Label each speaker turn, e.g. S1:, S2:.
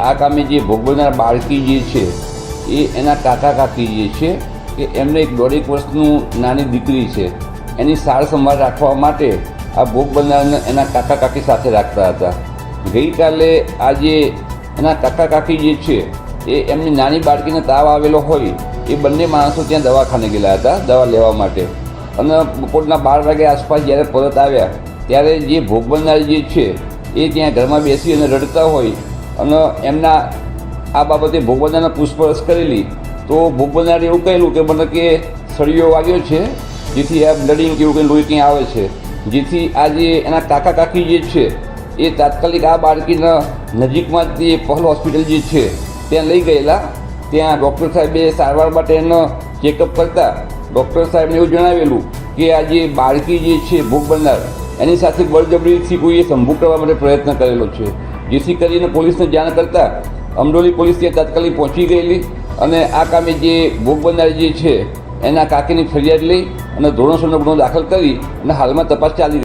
S1: આ કામે જે ભોગ બનનાર બાળકી જે છે, એ એના કાકા કાકી જે છે કે એમને એક દોઢેક વર્ષનું નાની દીકરી છે. એની સાર સંભાળ રાખવા માટે આ ભોગ બનનારને એના કાકા કાકી સાથે રાખતા હતા. ગઈકાલે આ જે એના કાકા કાકી જે છે, એ એમની નાની બાળકીને તાવ આવેલો હોય, એ બંને માણસો ત્યાં દવાખાને ગયેલા હતા, દવા લેવા માટે. અને બપોરના બાર વાગે આસપાસ જ્યારે પરત આવ્યા, ત્યારે જે ભોગ બનનાર જે છે, એ ત્યાં ઘરમાં બેસી અને રડતા હોય અને એમના આ બાબતે ભોગ પૂછપરછ કરેલી, તો ભોગ એવું કહેલું કે મને કે સળિયો વાગ્યો છે, જેથી આ બ્લડિંગ કે એવું કંઈ લોહી ક્યાં આવે છે. જેથી આ જે એના કાકા કાકી જે છે, એ તાત્કાલિક આ બાળકીના નજીકમાં જે પહલ હોસ્પિટલ જે છે, ત્યાં લઈ ગયેલા. ત્યાં ડૉક્ટર સાહેબે સારવાર માટે એનો ચેકઅપ કરતા ડૉક્ટર સાહેબને એવું જણાવેલું કે આ જે બાળકી જે છે ભોગ બનનાર એની સાથે બળજબરીથી કોઈએ સંભોગ કરવા માટે પ્રયત્ન કરેલો છે. જેથી કરીને પોલીસને જાણ કરતાં અમરોલી પોલીસ ત્યાં તાત્કાલિક પહોંચી ગયેલી અને આ કામે જે ભોગ બનનાર જે છે, એના કાકીની ફરિયાદ લઈ અને ધોરણસરનો ગુનો દાખલ કરી અને હાલમાં તપાસ ચાલી